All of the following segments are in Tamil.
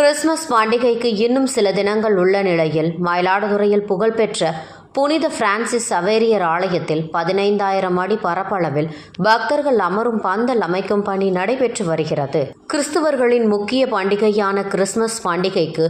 கிறிஸ்துமஸ் பண்டிகைக்கு இன்னும் சில தினங்கள் உள்ள நிலையில் மயிலாடுதுறையில் புகழ்பெற்ற புனித பிரான்சிஸ் சவேரியர் ஆலயத்தில் பதினைந்தாயிரம் அடி பரப்பளவில் பக்தர்கள் அமரும் பந்தல் அமைக்கும் பணி நடைபெற்று வருகிறது. கிறிஸ்துவர்களின் முக்கிய பண்டிகையான கிறிஸ்துமஸ் பண்டிகைக்கு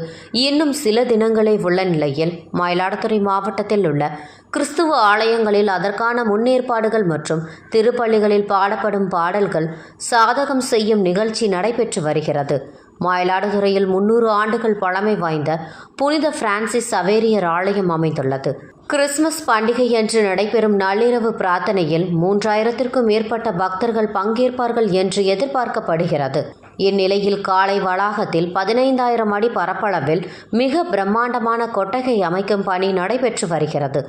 இன்னும் சில தினங்களே உள்ள நிலையில் மயிலாடுதுறை மாவட்டத்தில் உள்ள கிறிஸ்துவ ஆலயங்களில் அதற்கான முன்னேற்பாடுகள் மற்றும் திருப்பள்ளிகளில் பாடப்படும் பாடல்கள் சாதகம் செய்யும் நிகழ்ச்சி நடைபெற்று வருகிறது. மயிலாடுதுறையில் முன்னூறு ஆண்டுகள் பழமை வாய்ந்த புனித பிரான்சிஸ் சவேரியர் ஆலயம் அமைந்துள்ளது. கிறிஸ்துமஸ் பண்டிகையன்று நடைபெறும் நள்ளிரவு பிரார்த்தனையில் மூன்றாயிரத்திற்கும் மேற்பட்ட பக்தர்கள் பங்கேற்பார்கள் என்று எதிர்பார்க்கப்படுகிறது. இந்நிலையில் காலை வளாகத்தில் பதினைந்தாயிரம் அடி பரப்பளவில் மிக பிரம்மாண்டமான கொட்டகை அமைக்கும் பணி நடைபெற்று வருகிறது.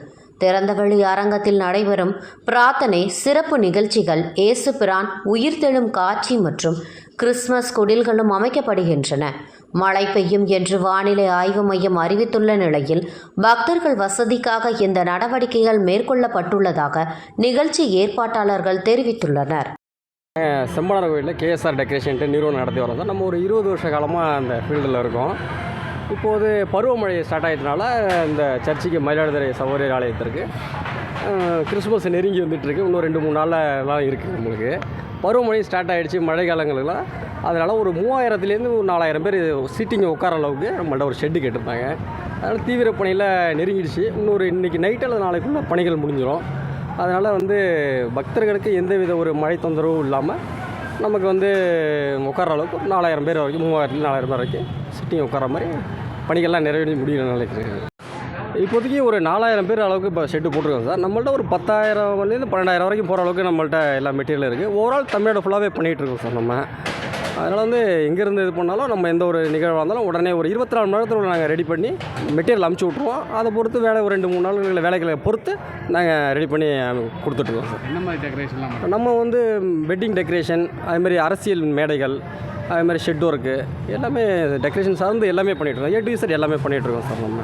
திறந்தவெளி அரங்கத்தில் நடைபெறும் பிரார்த்தனை சிறப்பு நிகழ்ச்சிகள் இயேசு பிரான் உயிர்த்தெழும் காட்சி மற்றும் கிறிஸ்துமஸ் குடில்களும் அமைக்கப்படுகின்றன. மழை பெய்யும் என்று வானிலை ஆய்வு மையம் அறிவித்துள்ள நிலையில் பக்தர்கள் வசதிக்காக இந்த நடவடிக்கைகள் மேற்கொள்ளப்பட்டுள்ளதாக நிகழ்ச்சி ஏற்பாட்டாளர்கள் தெரிவித்துள்ளனர். செம்பனார் கோயிலில் கேஎஸ்ஆர் டெக்கரேஷன்ட்டு நிறுவனம் நடத்தி வரோம் சார். நம்ம ஒரு இருபது வருஷ காலமாக அந்த ஃபீல்டில் இருக்கோம். இப்போது பருவமழை ஸ்டார்ட் ஆகிட்டனால இந்த சர்ச்சுக்கு மயிலாடுதுறை சகோதரர் ஆலயத்திற்கு கிறிஸ்மஸ் கிறிஸ்துமஸ் நெருங்கி வந்துட்டுருக்கு. இன்னும் ரெண்டு மூணு நாளெலாம் இருக்குது நம்மளுக்கு. பருவமழை ஸ்டார்ட் ஆகிடுச்சு மழை காலங்களுக்குலாம் அதனால் ஒரு மூவாயிரத்துலேருந்து ஒரு நாலாயிரம் பேர் சீட்டிங் உட்கார அளவுக்கு நம்மள்ட்ட ஒரு ஷெட்டு கேட்டிருந்தாங்க. அதனால் தீவிர பணியில் நெருங்கிடுச்சு. இன்னொரு இன்றைக்கி நைட் அல்லது நாளைக்குள்ளே பணிகள் முடிஞ்சிடும் அதனால் வந்து பக்தர்களுக்கு எந்தவித ஒரு மழை தொந்தரவும் இல்லாமல் நமக்கு வந்து உட்கார அளவுக்கு நாலாயிரம் பேர் வரைக்கும் மூவாயிரத்துல நாலாயிரம் பேர் வரைக்கும் சிட்டிங் உட்கார மாதிரி பணிகள்லாம் நிறைவேறி முடியும் நினைக்கிறேன். இப்போதைக்கு ஒரு நாலாயிரம் பேர் அளவுக்கு இப்போ ஷெட்டு போட்டிருக்கோம் சார். நம்மள்ட்ட ஒரு பத்தாயிரம்லேருந்து பன்னெண்டாயிரம் வரைக்கும் போகிற அளவுக்கு நம்மள்ட்ட எல்லா மெட்டீரியல் இருக்குது ஓவரால் தமிழ்நாடு ஃபுல்லாகவே பண்ணிகிட்டு இருக்கோம் சார் நம்ம. அதனால் வந்து எங்கேருந்து இது பண்ணாலும் நம்ம எந்த ஒரு நிகழ்வாக இருந்தாலும் உடனே ஒரு இருபத்தி நாலு மணி நேரத்தில் நாங்கள் ரெடி பண்ணி மெட்டீரியல் அமுச்சு விட்ருவோம் அதை பொறுத்து வேலை ஒரு ரெண்டு மூணு நாள் வேலைகளை பொறுத்து நாங்கள் ரெடி பண்ணி கொடுத்துட்ருக்கோம் சார் என்ன மாதிரி டெக்கரேஷன்லாம் நம்ம வந்து வெட்டிங் டெக்கரேஷன் அதுமாதிரி அரசியல் மேடைகள் அது மாதிரி ஷெட் ஒர்க்கு எல்லாமே டெக்கரேஷன் சார்ந்து எல்லாமே பண்ணிகிட்ருக்கோம் ஏ டு சார் எல்லாமே பண்ணிகிட்ருக்கோம் சார் நம்ம.